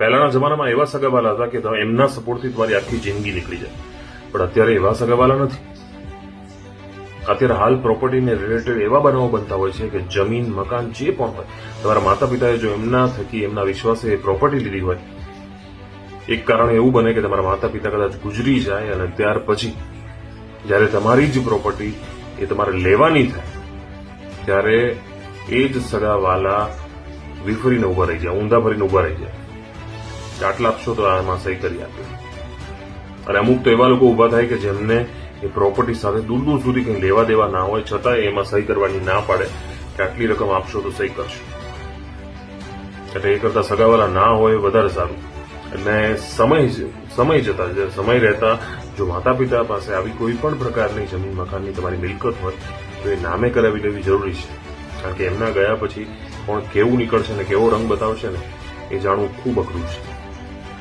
પહેલાના જમાનામાં એવા સગાવાલા હતા કે એમના સપોર્ટથી તમારી આખી જિંદગી નીકળી જાય. પણ અત્યારે એવા સગાવાલા નથી. અત્યારે હાલ પ્રોપર્ટીને રિલેટેડ એવા બનાવો બનતા હોય છે કે જમીન, મકાન જે પણ હોય, તમારા માતા પિતાએ જો એમના થકી, એમના વિશ્વાસે પ્રોપર્ટી લીધી હોય, એક કારણ એવું બને કે તમારા માતા પિતા કદાચ ગુજરી જાય અને ત્યાર પછી જ્યારે તમારી જ પ્રોપર્ટી એ તમારે લેવાની થાય, ત્યારે એ જ સગાવાલા વિફરીને ઊભા રહી જાય, ઊંધા ભરીને ઊભા રહી જાય. કે આટલા આપશો તો આમાં સહી કરી આપે અને અમુક તો એવા લોકો ઊભા થાય કે જેમને એ પ્રોપર્ટી સાથે દૂર દૂર સુધી કંઈ લેવા દેવા ના હોય, છતાં એમાં સહી કરવાની ના પાડે, કે આટલી રકમ આપશો તો સહી કરશો. એટલે એ કરતા સગાવાલા ના હોય વધારે સારું. અને સમય સમય જતા સમય રહેતા, જો માતા પિતા પાસે આવી કોઈ પણ પ્રકારની જમીન મકાનની તમારી મિલકત હોય, તો એ નામે કરાવી લેવી જરૂરી છે. કારણ કે એમના ગયા પછી કોણ કેવું નીકળશે ને કેવો રંગ બતાવશે ને, એ જાણવું ખૂબ અઘરું છે.